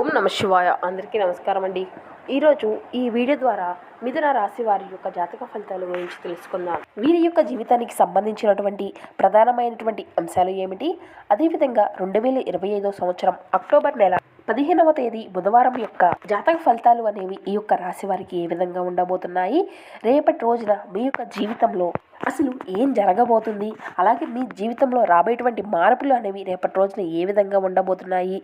ఓం నమ శివాయ. అందరికీ నమస్కారం అండి. ఈరోజు ఈ వీడియో ద్వారా మిథున రాశి వారి యొక్క జాతక ఫలితాల గురించి తెలుసుకుందాం. వీరి యొక్క జీవితానికి సంబంధించినటువంటి ప్రధానమైనటువంటి అంశాలు ఏమిటి? అదేవిధంగా రెండు వేల ఇరవై ఐదో సంవత్సరం అక్టోబర్ నెల పదిహేనవ తేదీ బుధవారం యొక్క జాతక ఫలితాలు అనేవి ఈ యొక్క రాశి వారికి ఏ విధంగా ఉండబోతున్నాయి? రేపటి రోజున మీ యొక్క జీవితంలో అసలు ఏం జరగబోతుంది? అలాగే మీ జీవితంలో రాబోయేటువంటి మార్పులు అనేవి రేపటి రోజున ఏ విధంగా ఉండబోతున్నాయి?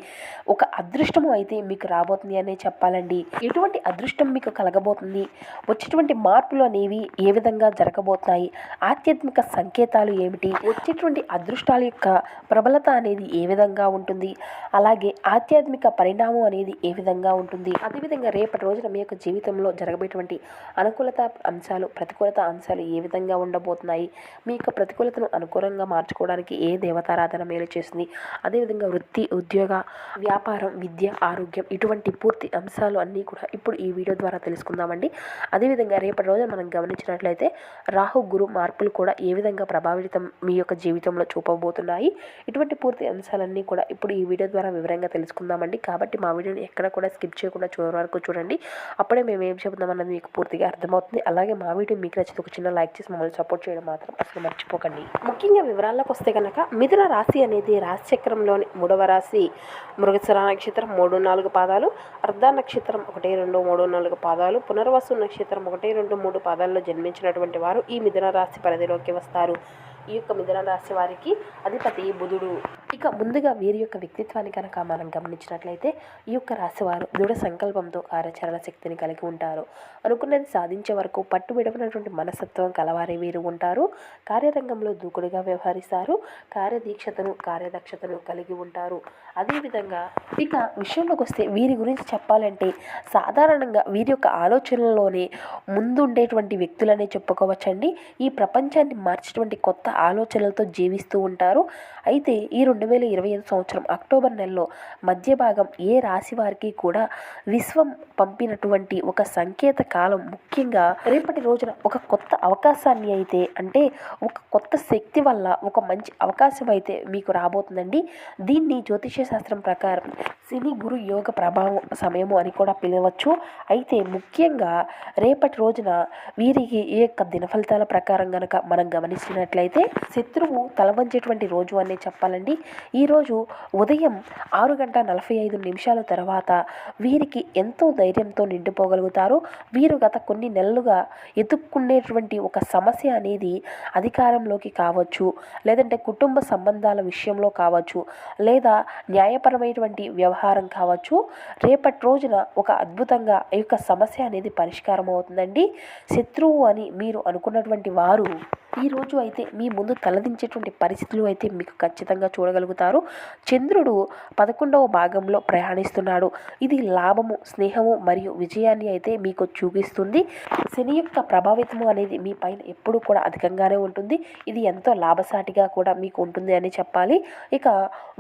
ఒక అదృష్టము అయితే మీకు రాబోతుంది అనే చెప్పాలండి. ఎటువంటి అదృష్టం మీకు కలగబోతుంది? వచ్చేటువంటి మార్పులు అనేవి ఏ విధంగా జరగబోతున్నాయి? ఆధ్యాత్మిక సంకేతాలు ఏమిటి? వచ్చేటువంటి అదృష్టాల యొక్క ప్రబలత అనేది ఏ విధంగా ఉంటుంది? అలాగే ఆధ్యాత్మిక పరిణామం అనేది ఏ విధంగా ఉంటుంది? అదేవిధంగా రేపటి రోజున మీ యొక్క జీవితంలో జరగబోయేటువంటి అనుకూలత అంశాలు ప్రతికూలత అంశాలు ఏ విధంగా ఉండబో ఉండబోతున్నాయి మీ యొక్క ప్రతికూలతను అనుకూలంగా మార్చుకోవడానికి ఏ దేవతారాధన మేలు చేస్తుంది? అదేవిధంగా వృత్తి ఉద్యోగ వ్యాపారం విద్య ఆరోగ్యం ఇటువంటి పూర్తి అంశాలు అన్నీ కూడా ఇప్పుడు ఈ వీడియో ద్వారా తెలుసుకుందామండి. అదేవిధంగా రేపటి రోజున మనం గమనించినట్లయితే రాహు గురు మార్పులు కూడా ఏ విధంగా ప్రభావితం మీ యొక్క జీవితంలో చూపబోతున్నాయి? ఇటువంటి పూర్తి అంశాలన్నీ కూడా ఇప్పుడు ఈ వీడియో ద్వారా వివరంగా తెలుసుకుందామండి. కాబట్టి మా వీడియోని ఎక్కడ కూడా స్కిప్ చేయకుండా చివరి వరకు చూడండి. అప్పుడే మేము ఏం చెబుతామన్నది మీకు పూర్తిగా అర్థమవుతుంది. అలాగే మా వీడియో మీకు నచ్చితే ఒక చిన్న లైక్ చేసి మమ్మల్ని సపోర్ట్ చేయడం మాత్రం అసలు మర్చిపోకండి. ముఖ్యంగా వివరాల్లోకి వస్తే కనుక మిథున రాశి అనేది రాశి చక్రంలోని మూడవ రాశి. మృగసర నక్షత్రం మూడు నాలుగు పాదాలు అర్ధ నక్షత్రం ఒకటి రెండు మూడు నాలుగు పాదాలు పునర్వసు నక్షత్రం ఒకటి రెండు మూడు పాదాల్లో జన్మించినటువంటి వారు ఈ మిథున రాశి పరిధిలోకి వస్తారు. ఈ యొక్క మిథున రాశి వారికి అధిపతి బుధుడు. ఇక ముందుగా వీరి యొక్క వ్యక్తిత్వాన్ని కనుక మనం గమనించినట్లయితే ఈ యొక్క రాశివారు దృఢ సంకల్పంతో కార్యాచరణ శక్తిని కలిగి ఉంటారు. అనుకున్నది సాధించే వరకు పట్టు విడవనటువంటి మనస్తత్వం కలవారే వీరు ఉంటారు. కార్యరంగంలో దూకుడుగా వ్యవహరిస్తారు. కార్యదీక్షతను కార్యదక్షతను కలిగి ఉంటారు. అదేవిధంగా ఇక విషయంలోకి వస్తే వీరి గురించి చెప్పాలంటే సాధారణంగా వీరి యొక్క ఆలోచనలోనే ముందుండేటువంటి వ్యక్తులనే చెప్పుకోవచ్చండి. ఈ ప్రపంచాన్ని మార్చేటువంటి కొత్త ఆలోచనలతో జీవిస్తూ ఉంటారు. అయితే ఈ రెండు వేల ఇరవై ఐదు సంవత్సరం అక్టోబర్ నెలలో మధ్య భాగం ఏ రాశి వారికి కూడా విశ్వం పంపినటువంటి ఒక సంకేత కాలం ముఖ్యంగా రేపటి రోజున ఒక కొత్త అవకాశాన్ని అయితే అంటే ఒక కొత్త శక్తి వల్ల ఒక మంచి అవకాశం అయితే మీకు రాబోతుందండి. దీన్ని జ్యోతిష శాస్త్రం ప్రకారం శని గురు యోగ ప్రభావం సమయము అని కూడా పిలవచ్చు. అయితే ముఖ్యంగా రేపటి రోజున వీరికి ఈ యొక్క దినఫలితాల ప్రకారం గనక మనం గమనించినట్లయితే శత్రువు తలవంచేటువంటి రోజు అనే చెప్పాలండి. ఈరోజు ఉదయం ఆరు గంట నలభై ఐదు నిమిషాల తర్వాత వీరికి ఎంతో ధైర్యంతో నిండిపోగలుగుతారు. వీరు గత కొన్ని నెలలుగా ఎదుర్కొనేటువంటి ఒక సమస్య అనేది అధికారంలోకి కావచ్చు లేదంటే కుటుంబ సంబంధాల విషయంలో కావచ్చు లేదా న్యాయపరమైనటువంటి వ్యవహారం కావచ్చు. రేపటి రోజున ఒక అద్భుతంగా ఈ యొక్క సమస్య అనేది పరిష్కారం అవుతుందండి శత్రువు అని మీరు అనుకున్నటువంటి వారు ఈరోజు అయితే మీ ముందు తలదించేటువంటి పరిస్థితులు అయితే మీకు ఖచ్చితంగా చూడగలుగుతారు. చంద్రుడు పదకొండవ భాగంలో ప్రయాణిస్తున్నాడు. ఇది లాభము స్నేహము మరియు విజయాన్ని అయితే మీకు చూపిస్తుంది. శని యొక్క ప్రభావితము అనేది మీ పైన ఎప్పుడూ కూడా అధికంగానే ఉంటుంది. ఇది ఎంతో లాభసాటిగా కూడా మీకు ఉంటుంది అని చెప్పాలి. ఇక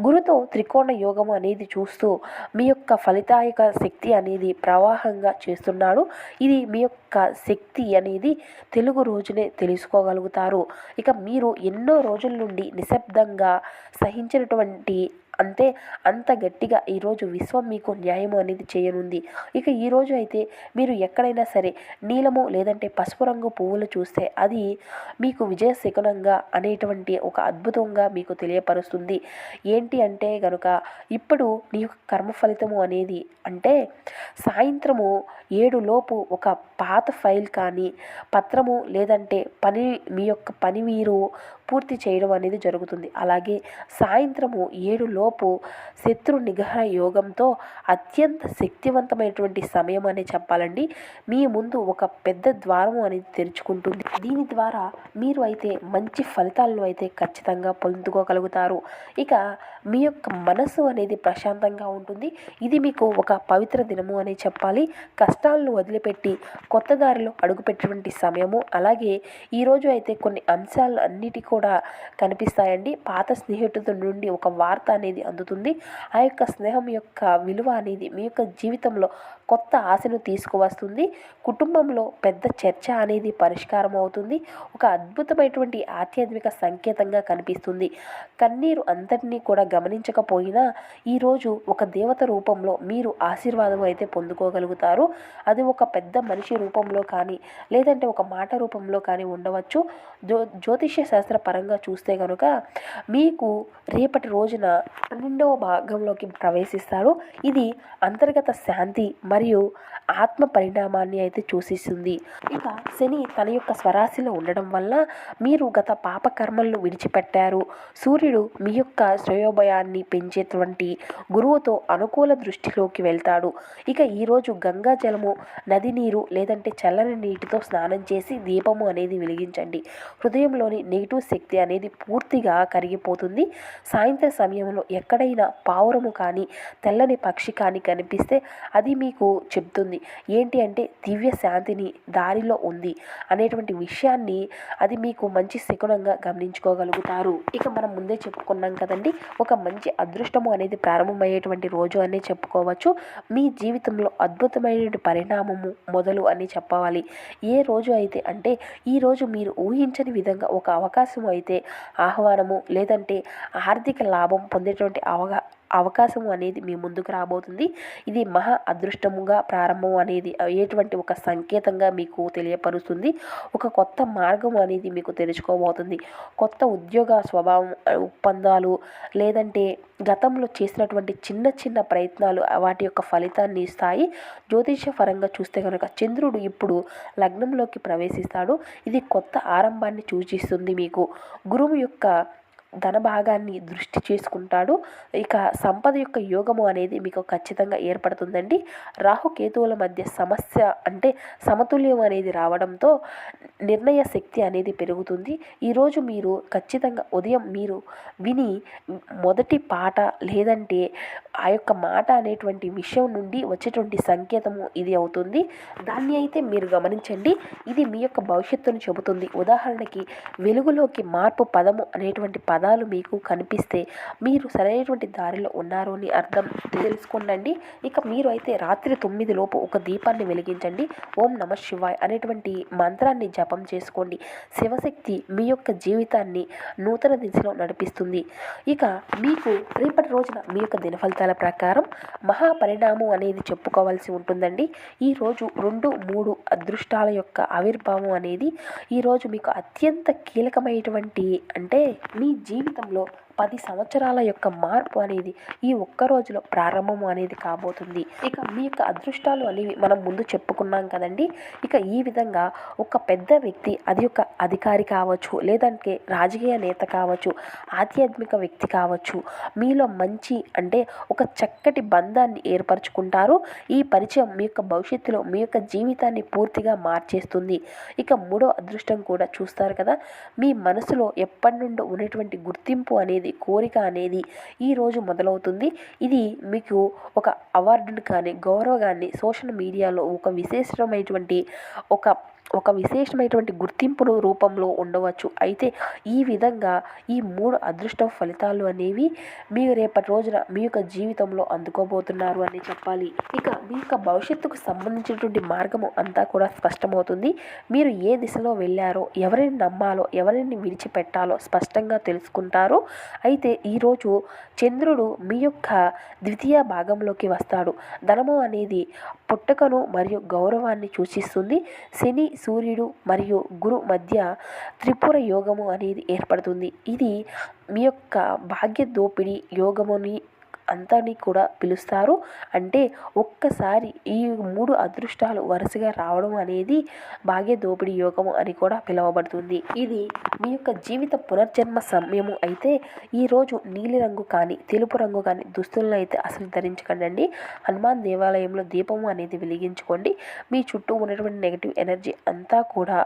గురుతో త్రికోణ యోగము అనేది చూస్తూ మీ యొక్క ఫలితాయక శక్తి అనేది ప్రవాహంగా చేస్తున్నాడు. ఇది మీ యొక్క శక్తి అనేది తెలుగు రోజునే తెలుసుకోగలుగుతారు. ఇక మీరు ఎన్నో రోజుల నుండి నిశ్శబ్దంగా సహించినటువంటి అంతే అంత గట్టిగా ఈరోజు విశ్వం మీకు న్యాయం అనేది చేయనుంది. ఇక ఈరోజు అయితే మీరు ఎక్కడైనా సరే నీలము లేదంటే పసుపు రంగు పువ్వులు చూస్తే అది మీకు విజయ శకునంగా అనేటువంటి ఒక అద్భుతంగా మీకు తెలియపరుస్తుంది. ఏంటి అంటే కనుక ఇప్పుడు నీ యొక్క కర్మ ఫలితము అనేది అంటే సాయంత్రము ఏడులోపు ఒక పాత ఫైల్ కానీ పత్రము లేదంటే పని మీ యొక్క పని మీరు పూర్తి చేయడం అనేది జరుగుతుంది. అలాగే సాయంత్రము ఏడులోపు శత్రు నిగ్రహ యోగంతో అత్యంత శక్తివంతమైనటువంటి సమయం అనే చెప్పాలండి. మీ ముందు ఒక పెద్ద ద్వారము అనేది తెరుచుకుంటుంది. దీని ద్వారా మీరు అయితే మంచి ఫలితాలను అయితే ఖచ్చితంగా పొందుకోగలుగుతారు. ఇక మీ యొక్క మనసు అనేది ప్రశాంతంగా ఉంటుంది. ఇది మీకు ఒక పవిత్ర దినము అని చెప్పాలి. కష్టాలను వదిలిపెట్టి కొత్త దారిలో అడుగుపెట్టినటువంటి సమయము. అలాగే ఈరోజు అయితే కొన్ని అంశాలు అన్నిటి కూడా కూడా కనిపిస్తాయండి. పాత స్నేహితుల నుండి ఒక వార్త అనేది అందుతుంది. ఆ యొక్క స్నేహం యొక్క విలువ అనేది మీ యొక్క జీవితంలో కొత్త ఆశను తీసుకువస్తుంది. కుటుంబంలో పెద్ద చర్చ అనేది పరిష్కారం అవుతుంది. ఒక అద్భుతమైనటువంటి ఆధ్యాత్మిక సంకేతంగా కనిపిస్తుంది. కన్నీరు అంతటినీ కూడా గమనించకపోయినా ఈరోజు ఒక దేవత రూపంలో మీరు ఆశీర్వాదం అయితే పొందుకోగలుగుతారు. అది ఒక పెద్ద మనిషి రూపంలో కానీ లేదంటే ఒక మాట రూపంలో కానీ ఉండవచ్చు. జ్యో జ్యోతిష్య శాస్త్ర పరంగా చూస్తే కనుక మీకు రేపటి రోజున పన్నెండవ భాగంలోకి ప్రవేశిస్తారు. ఇది అంతర్గత శాంతి మరియు ఆత్మ పరిణామాన్ని అయితే సూచిస్తుంది ఇక శని తన యొక్క స్వరాశిలో ఉండడం వల్ల మీరు గత పాపకర్మలను విడిచిపెట్టారు. సూర్యుడు మీ యొక్క శ్రేయోభయాన్ని పెంచేటువంటి గురువుతో అనుకూల దృష్టిలోకి వెళ్తాడు. ఇక ఈరోజు గంగా జలము నది నీరు లేదంటే చల్లని నీటితో స్నానం చేసి దీపము అనేది వెలిగించండి. హృదయంలోని నెగిటివ్ శక్తి అనేది పూర్తిగా కరిగిపోతుంది. సాయంత్రం సమయంలో ఎక్కడైనా పావురము కానీ తెల్లని పక్షి కానీ కనిపిస్తే అది మీకు చెప్తుంది ఏంటి అంటే దివ్య శాంతిని దారిలో ఉంది అనేటువంటి విషయాన్ని అది మీకు మంచి శకునంగా గమనించుకోగలుగుతారు. ఇక మనం ముందే చెప్పుకున్నాం కదండి ఒక మంచి అదృష్టము అనేది ప్రారంభమయ్యేటువంటి రోజు అనే చెప్పుకోవచ్చు. మీ జీవితంలో అద్భుతమైనటువంటి పరిణామము మొదలు అని చెప్పవాలి ఏ రోజు అయితే అంటే ఈ రోజు మీరు ఊహించని విధంగా ఒక అవకాశం అయితే ఆహ్వానము లేదంటే ఆర్థిక లాభం పొందేటువంటి అవగా అవకాశం అనేది మీ ముందుకు రాబోతుంది. ఇది మహా అదృష్టముగా ప్రారంభం అనేది ఎటువంటి ఒక సంకేతంగా మీకు తెలియపరుస్తుంది. ఒక కొత్త మార్గం అనేది మీకు తెలుసుకోబోతుంది. కొత్త ఉద్యోగ స్వభావం ఒప్పందాలు లేదంటే గతంలో చేసినటువంటి చిన్న చిన్న ప్రయత్నాలు వాటి యొక్క ఫలితాన్ని ఇస్తాయి. జ్యోతిష పరంగా చూస్తే కనుక చంద్రుడు ఇప్పుడు లగ్నంలోకి ప్రవేశిస్తాడు. ఇది కొత్త ఆరంభాన్ని సూచిస్తుంది మీకు. గురువు యొక్క ధన భాగాన్ని దృష్టి చేసుకుంటాడు. ఇక సంపద యొక్క యోగము అనేది మీకు ఖచ్చితంగా ఏర్పడుతుందండి. రాహుకేతువుల మధ్య సమస్య అంటే సమతుల్యం అనేది రావడంతో నిర్ణయ శక్తి అనేది పెరుగుతుంది. ఈరోజు మీరు ఖచ్చితంగా ఉదయం మీరు విని మొదటి పాట లేదంటే ఆ యొక్క మాట అనేటువంటి విషయం నుండి వచ్చేటువంటి సంకేతము ఇది అవుతుంది. దాన్ని అయితే మీరు గమనించండి. ఇది మీ యొక్క భవిష్యత్తును చెబుతుంది. ఉదాహరణకి వెలుగులోకి మార్పు పదము అనేటువంటి పదాలు మీకు కనిపిస్తే మీరు సరైనటువంటి దారిలో ఉన్నారు అని అర్థం తెలుసుకోండి ఇక మీరు అయితే రాత్రి తొమ్మిది లోపు ఒక దీపాన్ని వెలిగించండి. ఓం నమ శివాయ్ అనేటువంటి మంత్రాన్ని జపం చేసుకోండి. శివశక్తి మీ యొక్క జీవితాన్ని నూతన దిశలో నడిపిస్తుంది. ఇక మీకు రేపటి రోజున మీ యొక్క దిన ఫలితాల ప్రకారం మహాపరిణామం అనేది చెప్పుకోవాల్సి ఉంటుందండి. ఈరోజు రెండు మూడు అదృష్టాల యొక్క ఆవిర్భావం అనేది ఈరోజు మీకు అత్యంత కీలకమైనటువంటి అంటే మీ జీవితంలో పది సంవత్సరాల యొక్క మార్పు అనేది ఈ ఒక్క రోజులో ప్రారంభం అనేది కాబోతుంది. ఇక మీ యొక్క అదృష్టాలు అనేవి మనం ముందు చెప్పుకున్నాం కదండి. ఇక ఈ విధంగా ఒక పెద్ద వ్యక్తి అది ఒక అధికారి కావచ్చు లేదంటే రాజకీయ నేత కావచ్చు ఆధ్యాత్మిక వ్యక్తి కావచ్చు మీలో మంచి అంటే ఒక చక్కటి బంధాన్ని ఏర్పరచుకుంటారు. ఈ పరిచయం మీ యొక్క భవిష్యత్తులో మీ యొక్క జీవితాన్ని పూర్తిగా మార్చేస్తుంది. ఇక మూడో అదృష్టం కూడా చూస్తారు కదా. మీ మనసులో ఎప్పటి నుండో ఉన్నటువంటి గుర్తింపు అనేది కోరిక అనేది ఈరోజు మొదలవుతుంది. ఇది మీకు ఒక అవార్డుని కానీ గౌరవాన్ని సోషల్ మీడియాలో ఒక విశేషమైనటువంటి ఒక ఒక విశేషమైనటువంటి గుర్తింపును రూపంలో ఉండవచ్చు. అయితే ఈ విధంగా ఈ మూడు అదృష్ట ఫలితాలు అనేవి మీరు రేపటి రోజున మీ యొక్క జీవితంలో అందుకోబోతున్నారు అని చెప్పాలి. ఇక మీ యొక్క భవిష్యత్తుకు సంబంధించినటువంటి మార్గము అంతా కూడా స్పష్టమవుతుంది. మీరు ఏ దిశలో వెళ్ళారో ఎవరిని నమ్మాలో ఎవరిని విడిచిపెట్టాలో స్పష్టంగా తెలుసుకుంటారు. అయితే ఈరోజు చంద్రుడు మీ యొక్క ద్వితీయ భాగంలోకి వస్తాడు. ధనము అనేది పుట్టుకను మరియు గౌరవాన్ని సూచిస్తుంది. శని సూర్యుడు మరియు గురు మధ్య త్రిపుర యోగము అనేది ఏర్పడుతుంది. ఇది మీ యొక్క భాగ్య దోపిడీ యోగముని అంతని కూడా పిలుస్తారు. అంటే ఒక్కసారి ఈ మూడు అదృష్టాలు వరుసగా రావడం అనేది భాగ్య దోపిడీ యోగము అని కూడా పిలువబడుతుంది. ఇది మీ యొక్క జీవిత పునర్జన్మ సమయము అయితే ఈరోజు నీలిరంగు కానీ తెలుపు రంగు కానీ దుస్తులను అయితే అసలు ధరించకండి హనుమాన్ దేవాలయంలో దీపము అనేది వెలిగించుకోండి. మీ చుట్టూ ఉన్నటువంటి నెగిటివ్ ఎనర్జీ అంతా కూడా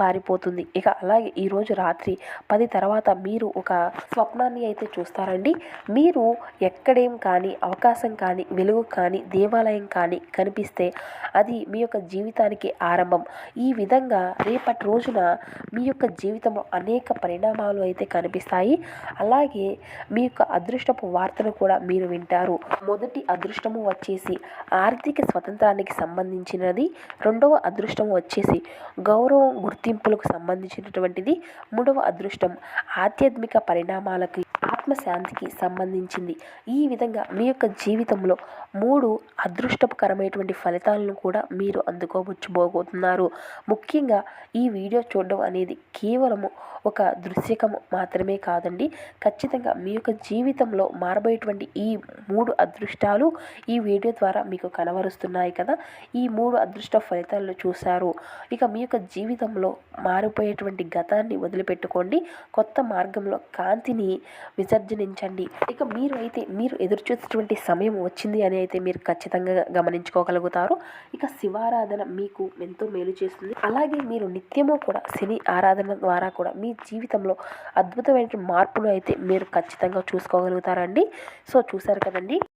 పారిపోతుంది. ఇక అలాగే ఈరోజు రాత్రి పది తర్వాత మీరు ఒక స్వప్నాన్ని అయితే చూస్తారండి. మీరు ఎక్కడేం కానీ అవకాశం కానీ వెలుగు కానీ దేవాలయం కానీ కనిపిస్తే అది మీ యొక్క జీవితానికి ఆరంభం. ఈ విధంగా రేపటి రోజున మీ యొక్క జీవితంలో అనేక పరిణామాలు అయితే కనిపిస్తాయి. అలాగే మీ యొక్క అదృష్టపు వార్తను కూడా మీరు వింటారు. మొదటి అదృష్టము వచ్చేసి ఆర్థిక స్వతంత్రానికి సంబంధించినది. రెండవ అదృష్టం వచ్చేసి గౌరవం గుర్తింపులకు సంబంధించినటువంటిది మూడవ అదృష్టం. ఆధ్యాత్మిక పరిణామాలకి ఆత్మశాంతికి సంబంధించింది. ఈ విధంగా మీ యొక్క జీవితంలో మూడు అదృష్టకరమైనటువంటి ఫలితాలను కూడా మీరు అందుకోవచ్చుబోతున్నారు ముఖ్యంగా ఈ వీడియో చూడడం అనేది కేవలము ఒక దృశ్యకము మాత్రమే కాదండి. ఖచ్చితంగా మీ యొక్క జీవితంలో మారబోయేటువంటి ఈ మూడు అదృష్టాలు ఈ వీడియో ద్వారా మీకు కనబరుస్తున్నాయి కదా. ఈ మూడు అదృష్ట ఫలితాలను చూశారు. ఇక మీ యొక్క జీవితంలో మారిపోయేటువంటి గతాన్ని వదిలిపెట్టుకోండి. కొత్త మార్గంలో కాంతిని విజ విసర్జనించండి ఇక మీరు అయితే మీరు ఎదురు చూసేటువంటి సమయం వచ్చింది అని అయితే మీరు ఖచ్చితంగా గమనించుకోగలుగుతారు. ఇక శివారాధన మీకు ఎంతో మేలు చేస్తుంది. అలాగే మీరు నిత్యము కూడా శని ఆరాధన ద్వారా కూడా మీ జీవితంలో అద్భుతమైన మార్పును అయితే మీరు ఖచ్చితంగా చూసుకోగలుగుతారండి. సో చూసారు కదండి?